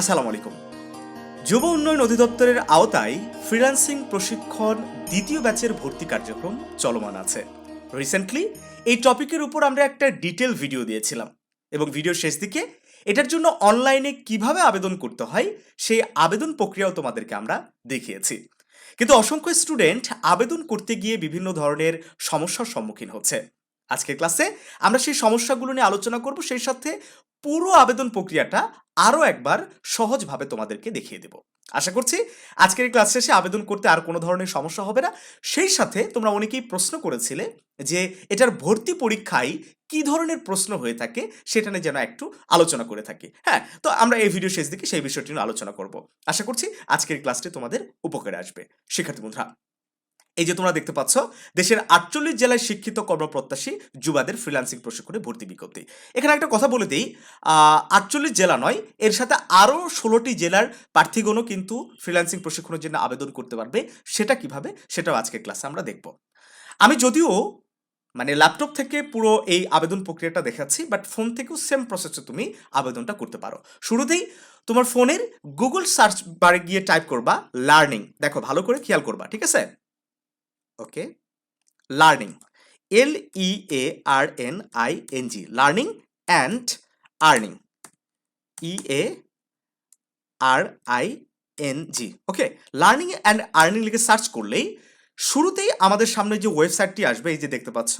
আসসালামু আলাইকুম। যুব উন্নয়ন অধিদপ্তরের আওতায় ফ্রিল্যান্সিং প্রশিক্ষণ দ্বিতীয় ব্যাচের ভর্তি কার্যক্রম চলমান আছে। রিসেন্টলি এই টপিকের উপর আমরা একটা ডিটেল ভিডিও দিয়েছিলাম এবং ভিডিওর শেষ দিকে এটার জন্য অনলাইনে কীভাবে আবেদন করতে হয় সেই আবেদন প্রক্রিয়াও তোমাদেরকে আমরা দেখিয়েছি। কিন্তু অসংখ্য স্টুডেন্ট আবেদন করতে গিয়ে বিভিন্ন ধরনের সমস্যার সম্মুখীন হচ্ছে। আজকের ক্লাসে আমরা সেই সমস্যাগুলো নিয়ে আলোচনা করব, সেই সাথে পুরো আবেদন প্রক্রিয়াটা আরও একবার সহজভাবে তোমাদেরকে দেখিয়ে দেব। আশা করছি আজকের ক্লাস শেষে আবেদন করতে আর কোনো ধরনের সমস্যা হবে না। সেই সাথে তোমরা অনেকেই প্রশ্ন করেছিলে যে এটার ভর্তি পরীক্ষায় কি ধরনের প্রশ্ন হয়ে থাকে সেটা নিয়ে যেন একটু আলোচনা করে থাকি। হ্যাঁ তো আমরা এই ভিডিও শেষ দিকে সেই বিষয়টি নিয়ে আলোচনা করব। আশা করছি আজকের ক্লাসটি তোমাদের উপকারে আসবে। শিক্ষার্থী বন্ধুরা এই যে তোমরা দেখতে পাচ্ছ, দেশের আটচল্লিশ জেলায় শিক্ষিত কর্মপ্রত্যাশী যুবাদের ফ্রিলান্সিং প্রশিক্ষণে ভর্তি বিজ্ঞপ্তি। এখানে একটা কথা বলে দিই আটচল্লিশ জেলা নয়, এর সাথে আরও ষোলোটি জেলার প্রার্থীগণও কিন্তু ফ্রিল্যান্সিং প্রশিক্ষণের জন্য আবেদন করতে পারবে। সেটা কীভাবে? সেটাও আজকের ক্লাসে আমরা দেখব। আমি যদিও মানে ল্যাপটপ থেকে পুরো এই আবেদন প্রক্রিয়াটা দেখাচ্ছি বাট ফোন থেকেও সেম প্রসেসে তুমি আবেদনটা করতে পারো। শুরুতেই তোমার ফোনের গুগল সার্চ বারে গিয়ে টাইপ করবা লার্নিং দেখো, ভালো করে খেয়াল করবা, ঠিক আছে? Okay? Learning, L E A R N I N G, learning and earning, E A R I N G, okay? Learning and earning লিখে সার্চ করলেই শুরুতেই আমাদের সামনে যে ওয়েবসাইটটি আসবে, এই যে দেখতে পাচ্ছ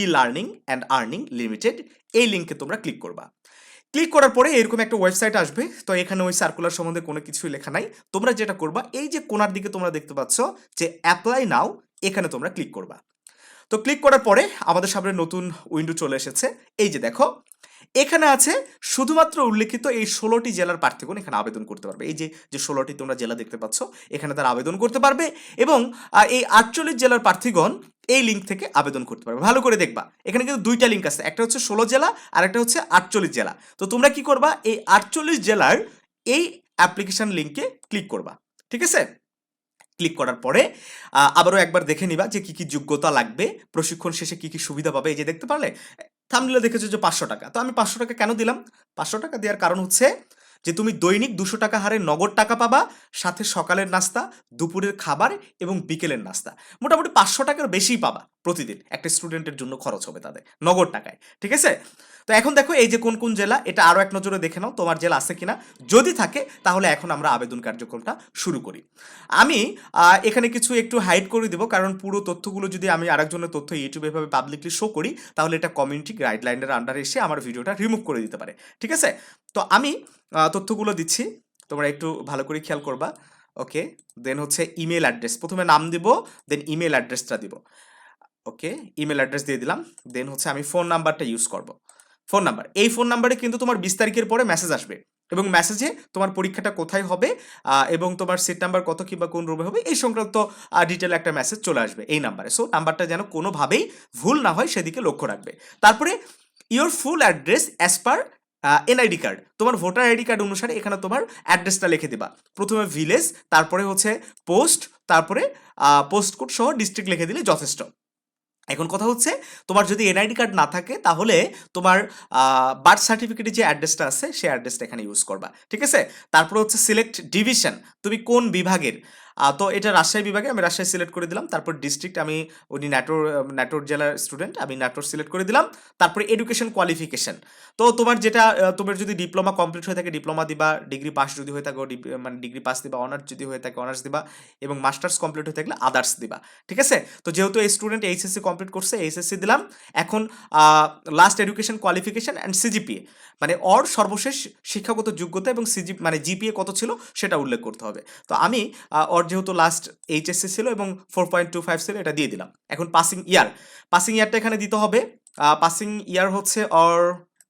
E learning and earning limited, এই লিঙ্কে তোমরা ক্লিক করবা। ক্লিক করার পরে এরকম একটা ওয়েবসাইট আসবে, তো এখানে ওই সার্কুলার সম্বন্ধে কোনো কিছুই লেখা নাই। তোমরা যেটা করবা, এই যে কোনার দিকে তোমরা দেখতে পাচ্ছ যে অ্যাপ্লাই নাও এখানে তোমরা ক্লিক করবা। তো ক্লিক করার পরে আমাদের সামনে নতুন উইন্ডো চলে এসেছে। এই যে দেখো, এখানে আছে শুধুমাত্র উল্লেখিত এই ষোলোটি জেলার প্রার্থীগণ এখানে আবেদন করতে পারবে। এই যে যে ষোলোটি তোমরা জেলা দেখতে পাচ্ছ, এখানে তারা আবেদন করতে পারবে এবং এই আটচল্লিশ জেলার প্রার্থীগণ এই লিঙ্ক থেকে আবেদন করতে পারবে। ভালো করে দেখবা, এখানে কিন্তু দুইটা লিঙ্ক আছে, একটা হচ্ছে ষোলো জেলা আর একটা হচ্ছে আটচল্লিশ জেলা। তো তোমরা কি করবা, এই আটচল্লিশ জেলার এই অ্যাপ্লিকেশন লিঙ্কে ক্লিক করবা। ঠিক আছে? ক্লিক করার পরে আবারও একবার দেখে নিবা যে কী কী যোগ্যতা লাগবে। প্রশিক্ষণ শেষে কী কী সুবিধা পাবে, এই যে দেখতে পারলে? থামলে দেখেছ যে পাঁচশো টাকা। তো আমি পাঁচশো টাকা কেন দিলাম? পাঁচশো টাকা দেওয়ার কারণ হচ্ছে যে তুমি দৈনিক দুশো টাকা হারে নগদ টাকা পাবা, সাথে সকালের নাস্তা, দুপুরের খাবার এবং বিকেলের নাস্তা। মোটামুটি পাঁচশো টাকার বেশি পাবা। প্রতিদিন একটা স্টুডেন্টের জন্য খরচ হবে তাদের, নগদ টাকায়, ঠিক আছে? তো এখন দেখো এই যে কোন কোন জেলা, এটা আরও এক নজরে দেখে নাও তোমার জেলা আছে কিনা। যদি থাকে, তাহলে এখন আমরা আবেদন কার্যক্রমটা শুরু করি। আমি এখানে কিছু একটু হাইড করে দেবো, কারণ পুরো তথ্যগুলো যদি আমি আরেকজনের তথ্য ইউটিউবে এভাবে পাবলিকলি শো করি, তাহলে এটা কমিউনিটি গাইডলাইনের আন্ডারে এসে আমার ভিডিওটা রিমুভ করে দিতে পারে, ঠিক আছে? তো আমি তথ্যগুলো দিচ্ছি, তোমরা একটু ভালো করে খেয়াল করবা ওকে দেন হচ্ছে ইমেল অ্যাড্রেস প্রথমে নাম দিব দেন ইমেল অ্যাড্রেসটা দিব। ওকে ইমেল অ্যাড্রেস দিয়ে দিলাম। দেন হচ্ছে আমি ফোন নাম্বারটা ইউজ করব। ফোন নাম্বার এই ফোন নাম্বারে কিন্তু তোমার বিশ তারিখের পরে মেসেজ আসবে এবং মেসেজে তোমার পরীক্ষাটা কোথায় হবে এবং তোমার সিট নাম্বার কত কিংবা কোন রুমে হবে, এই সংক্রান্ত ডিটেল একটা মেসেজ চলে আসবে এই নাম্বারে সো নাম্বারটা যেন কোনোভাবেই ভুল না হয় সেদিকে লক্ষ্য রাখবে। তারপরে your full address as per NID card তোমার ভোটার আইডি কার্ড অনুসারে এখানে তোমার অ্যাড্রেসটা লিখে দিবা। প্রথমে ভিলেজ তারপরে হচ্ছে পোস্ট তারপরে পোস্ট কোড সহ ডিস্ট্রিক্ট লিখে দিলে যথেষ্ট। এখন কথা হচ্ছে, তোমার যদি এনআইডি কার্ড না থাকে, তাহলে তোমার বার্থ সার্টিফিকেটে যে অ্যাড্রেসটা আছে সেই অ্যাড্রেসটা এখানে ইউজ করবা। ঠিক আছে? তারপর হচ্ছে সিলেক্ট ডিভিশন তুমি কোন বিভাগের? তো এটা রাজশাহী বিভাগে আমি রাজশাহী সিলেক্ট করে দিলাম। তারপর ডিস্ট্রিক্ট আমি উনি নাটোর নাটোর জেলার স্টুডেন্ট আমি নাটোর সিলেক্ট করে দিলাম। তারপরে এডুকেশন কোয়ালিফিকেশন তো তোমার যেটা তোমার যদি ডিপ্লোমা কমপ্লিট হয়ে থাকে ডিপ্লোমা দিবা ডিগ্রি পাস যদি হয়ে থাকে মানে ডিগ্রি পাস দিবা অনার্স যদি হয়ে থাকে অনার্স দিবা এবং মাস্টার্স কমপ্লিট হয়ে থাকলে আদার্স দিবা। ঠিক আছে? তো যেহেতু এই স্টুডেন্ট এইচএসসি কমপ্লিট করছে এইচএসসি দিলাম। এখন last education qualification and CGPA মানে অর সর্বশেষ শিক্ষাগত যোগ্যতা এবং সিজি মানে জিপিএ কত ছিল, সেটা উল্লেখ করতে হবে। তো আমি ওর যেহেতু লাস্ট এইচএসসি ছিল এবং ফোর পয়েন্ট টু ফাইভ ছিল, এটা দিয়ে দিলাম। এখন পাসিং ইয়ার পাসিং ইয়ারটা এখানে দিতে হবে। পাসিং ইয়ার হচ্ছে অর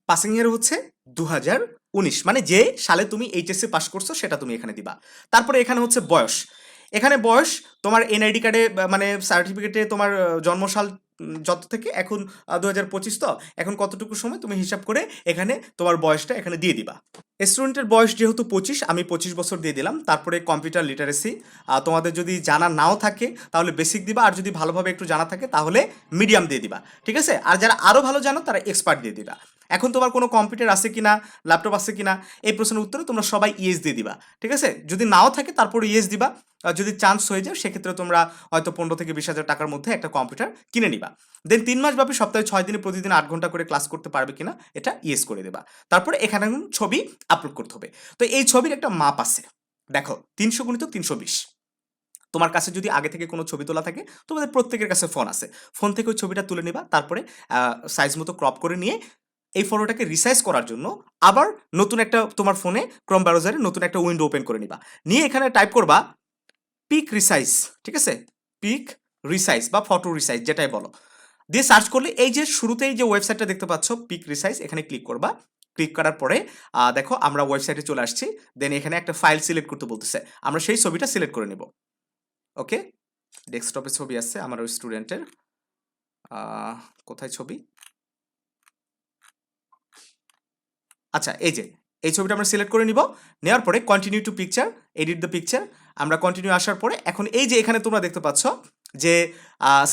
পাসিং ইয়ার হচ্ছে দু হাজার উনিশ। মানে যে সালে তুমি এইচএসসি পাস করছ, সেটা তুমি এখানে দিবা। তারপরে এখানে হচ্ছে বয়স। এখানে বয়স, তোমার এনআইডি কার্ডে মানে সার্টিফিকেটে তোমার জন্মসাল যত থেকে এখন দু হাজার পঁচিশ তো, এখন কতটুকু সময় তুমি হিসাব করে এখানে তোমার বয়সটা এখানে দিয়ে দিবা। স্টুডেন্টের বয়স যেহেতু পঁচিশ, আমি পঁচিশ বছর দিয়ে দিলাম। তারপরে কম্পিউটার লিটারেসি তোমাদের যদি জানা নাও থাকে, তাহলে বেসিক দিবা। আর যদি ভালোভাবে একটু জানা থাকে, তাহলে মিডিয়াম দিয়ে দিবা। ঠিক আছে? আর যারা আরও ভালো জানো, তারা এক্সপার্ট দিয়ে দিবা। এখন তোমার কোনো কম্পিউটার আছে কিনা ল্যাপটপ আছে কিনা, এই প্রশ্নের উত্তরে তোমরা সবাই ইএস দিয়ে দিবা, ঠিক আছে? যদি নাও থাকে তারপর ইএস দিবা যদি চান্স হয়ে যায় সেক্ষেত্রে তোমরা হয়তো পনেরো থেকে বিশ হাজার টাকার মধ্যে একটা কম্পিউটার কিনে নিবা। দেন তিন মাস ব্যাপী সপ্তাহে ছয় দিনে প্রতিদিন আট ঘণ্টা করে ক্লাস করতে পারবে কিনা, এটা ইয়েস করে দেবা। তারপরে এখানে এখন ছবি আপলোড করতে হবে। তো এই ছবির একটা মাপ আছে, দেখো, তিনশো গুণিত তিনশো বিশ। তোমার কাছে যদি আগে থেকে কোনো ছবি তোলা থাকে, তোমাদের প্রত্যেকের কাছে ফোন আছে। ফোন থেকে ওই ছবিটা তুলে নিবা, তারপরে সাইজ মতো ক্রপ করে নিয়ে এই ফটোটাকে রিসাইজ করার জন্য আবার নতুন একটা তোমার ফোনে ক্রম ব্রাউজারে নতুন একটা উইন্ডো ওপেন করে নিবা। নিয়ে এখানে টাইপ করবা পিক রিসাইজ ঠিক আছে? পিক রিসাইজ বা ফটো রিসাইজ যেটাই বলো। দিয়ে সার্চ করলে এই যে শুরুতেই যে ওয়েবসাইটটা দেখতে পাচ্ছ পিক রিসাইজ এখানে ক্লিক করবা। ক্লিক করার পরে দেখো আমরা ওয়েবসাইটে চলে আসছি। দেন এখানে একটা ফাইল সিলেক্ট করতে বলতেছে। আমরা সেই ছবিটা সিলেক্ট করে নেব। ওকে ডেস্কটপে ছবি আছে, আমার ওই স্টুডেন্টের কোথায় ছবি? আচ্ছা এই যে, এই ছবিটা আমরা সিলেক্ট করে নিব। নেওয়ার পরে continue to picture edit the picture আমরা কন্টিনিউ আসার পরে এখন এই যে এখানে তোমরা দেখতে পাচ্ছ যে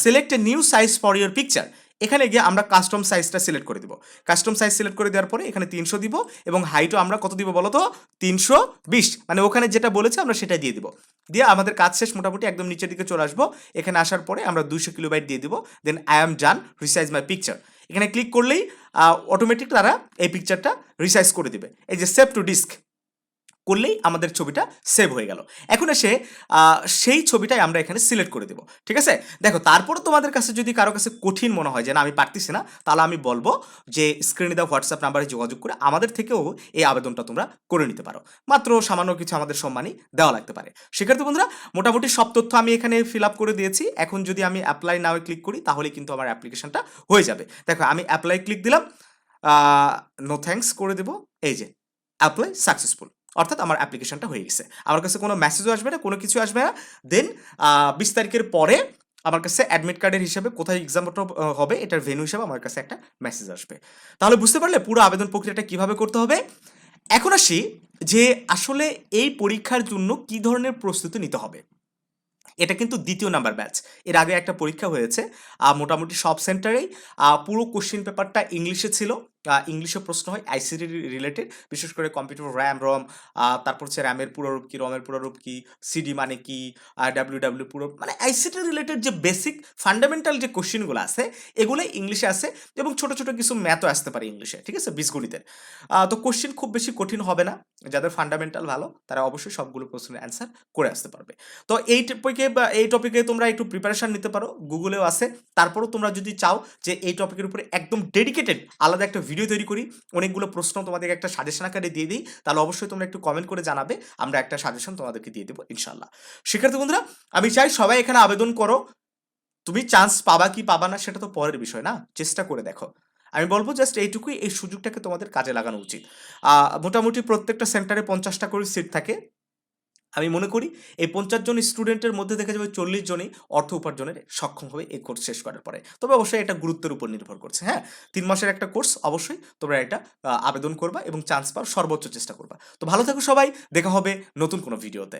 select a new size for your picture এখানে গিয়ে আমরা কাস্টম সাইজটা সিলেক্ট করে দিব। কাস্টম সাইজ সিলেক্ট করে দেওয়ার পরে এখানে তিনশো দিব এবং হাইটও আমরা কত দিব বলো তো তিনশো বিশ। মানে ওখানে যেটা বলেছে আমরা সেটা দিয়ে দিব। দিয়ে আমাদের কাজ শেষ মোটামুটি একদম নিচের দিকে চলে আসব। এখানে আসার পরে আমরা দুইশো কিলোবাইট দিয়ে দিব। Then I am gonna resize my picture এখানে ক্লিক করলেই অটোমেটিক তারা এই পিকচারটা রিসাইজ করে দিবে। এই যে সেভ টু ডিস্ক করলেই আমাদের ছবিটা সেভ হয়ে গেল। এখন এসে সেই ছবিটাই আমরা এখানে সিলেক্ট করে দেবো, ঠিক আছে? দেখো তারপরে তোমাদের কাছে যদি কারও কাছে কঠিন মনে হয় যে, না, আমি পারতেছি না, তাহলে আমি বলব যে স্ক্রিনে দেওয়া হোয়াটসঅ্যাপ নাম্বারে যোগাযোগ করে আমাদের থেকেও এই আবেদনটা তোমরা করে নিতে পারো। মাত্র সামান্য কিছু আমাদের সম্মানই দেওয়া লাগতে পারে। সেক্ষেত্রে বন্ধুরা, মোটামুটি সব তথ্য আমি এখানে ফিল আপ করে দিয়েছি। এখন যদি আমি অ্যাপ্লাই নাও ক্লিক করি তাহলে কিন্তু আমার অ্যাপ্লিকেশনটা হয়ে যাবে। দেখো, আমি অ্যাপ্লাই ক্লিক দিলাম নো থ্যাঙ্কস করে দেবো। এই যে অ্যাপ্লাই সাকসেসফুল অর্থাৎ আমার অ্যাপ্লিকেশনটা হয়ে গেছে। আমার কাছে কোনো মেসেজও আসবে না, কোনো কিছু আসবে না। দেন বিশ তারিখের পরে আমার কাছে অ্যাডমিট কার্ডের হিসাবে কোথায় এক্সামটা হবে এটার ভেন্যু হিসাবে আমার কাছে একটা মেসেজ আসবে। তাহলে বুঝতে পারলে পুরো আবেদন প্রক্রিয়াটা কীভাবে করতে হবে? এখন আসি যে আসলে এই পরীক্ষার জন্য কি ধরনের প্রস্তুতি নিতে হবে। এটা কিন্তু দ্বিতীয় নাম্বার ব্যাচ এর আগে একটা পরীক্ষা হয়েছে মোটামুটি সব সেন্টারেই পুরো কোশ্চেন পেপারটা ইংলিশে ছিল। ইংলিশে প্রশ্ন হয় আইসিটি রিলেটেড বিশেষ করে কম্পিউটার র্যাম রম তারপর হচ্ছে র্যামের পুরোরূপ কি রমের পুরোরূপ কি সিডি মানে কি ডাব্লিউ ডাব্লিউ পুরো মানে আইসিটি রিলেটেড যে বেসিক ফান্ডামেন্টাল যে কোশ্চেনগুলো আছে, এগুলো ইংলিশে আছে এবং ছোট ছোট কিছু ম্যাথও আসতে পারে ইংলিশে, ঠিক আছে? বীজগণিতের। তো কোশ্চেন খুব বেশি কঠিন হবে না, যাদের ফান্ডামেন্টাল ভালো, তারা অবশ্যই সবগুলো প্রশ্নের অ্যান্সার করে আসতে পারবে। তো এই টপিকে বা এই টপিকে তোমরা একটু প্রিপারেশন নিতে পারো গুগলেও আছে, তারপরও তোমরা যদি চাও যে এই টপিকের উপরে একদম ডেডিকেটেড আলাদা একটা ভিডিও তৈরি করি, অনেকগুলো প্রশ্ন তোমাদেরকে একটা সাজেশন আকারে দিয়ে দিই, তাহলে অবশ্যই তোমরা একটু কমেন্ট করে জানাবে, আমরা একটা সাজেশন তোমাদেরকে দিয়ে দেবো ইনশাল্লাহ শিক্ষার্থী বন্ধুরা, আমি চাই সবাই এখানে আবেদন করো, তুমি চান্স পাবা কি পাবা না সেটা তো পরের বিষয় না, চেষ্টা করে দেখো। আমি বলব জাস্ট এইটুকুই, এই সুযোগটাকে তোমাদের কাজে লাগানো উচিত। মোটামুটি প্রত্যেকটা সেন্টারে পঞ্চাশটা করে সিট থাকে আমি মনে করি এই পঞ্চাশ জন স্টুডেন্টের মধ্যে দেখা যাবে চল্লিশ জনই অর্থ উপার্জনের সক্ষম হবে এই কোর্স শেষ করার পরে। তবে অবশ্যই এটা গুরুত্বের উপর নির্ভর করছে হ্যাঁ? তিন মাসের একটা কোর্স অবশ্যই তোমরা এটা আবেদন করবা এবং চান্স পাওয়ার সর্বোচ্চ চেষ্টা করবা। তো ভালো থাকো সবাই, দেখা হবে নতুন কোনো ভিডিওতে